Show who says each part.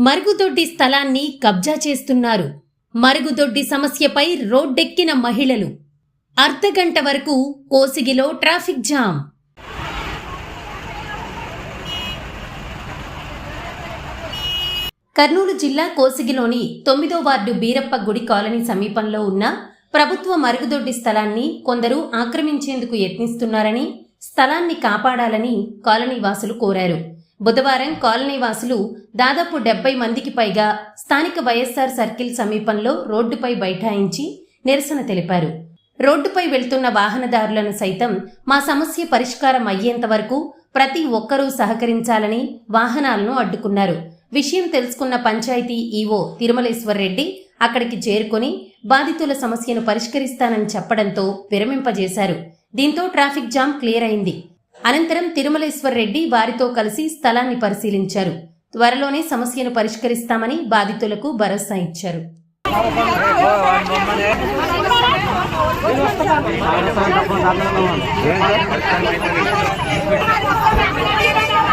Speaker 1: మరుగుదొడ్డి స్థలాన్ని కబ్జా చేస్తున్నారు. మరుగుదొడ్డి సమస్యపై రోడ్డెక్కిన మహిళలు. అర్ధగంట వరకు కోసిగిలో ట్రాఫిక్ జామ్. కర్నూలు జిల్లా కోసిగిలోని తొమ్మిదో వార్డు బీరప్ప గుడి కాలనీ సమీపంలో ఉన్న ప్రభుత్వ మరుగుదొడ్డి స్థలాన్ని కొందరు ఆక్రమించేందుకు యత్నిస్తున్నారని స్థలాన్ని కాపాడాలని కాలనీ వాసులు కోరారు. బుధవారం కాలనీ వాసులు దాదాపు డెబ్బై మందికి పైగా స్థానిక వైఎస్ఆర్ సర్కిల్ సమీపంలో రోడ్డుపై బైఠాయించి నిరసన తెలిపారు. రోడ్డుపై వెళ్తున్న వాహనదారులను సైతం మా సమస్య పరిష్కారం అయ్యేంత వరకు ప్రతి ఒక్కరూ సహకరించాలని వాహనాలను అడ్డుకున్నారు. విషయం తెలుసుకున్న పంచాయతీ ఈవో తిరుమలేశ్వర్ రెడ్డి అక్కడికి చేరుకొని బాధితుల సమస్యను పరిష్కరిస్తానని చెప్పడంతో విరమింపజేశారు. దీంతో ట్రాఫిక్ జామ్ క్లియర్ అయింది. అనంతరం తిరుమలేశ్వర్ రెడ్డి వారితో కలిసి స్థలాన్ని పరిశీలించారు. త్వరలోనే సమస్యను పరిష్కరిస్తామని బాధితులకు భరోసా ఇచ్చారు.
Speaker 2: ఏం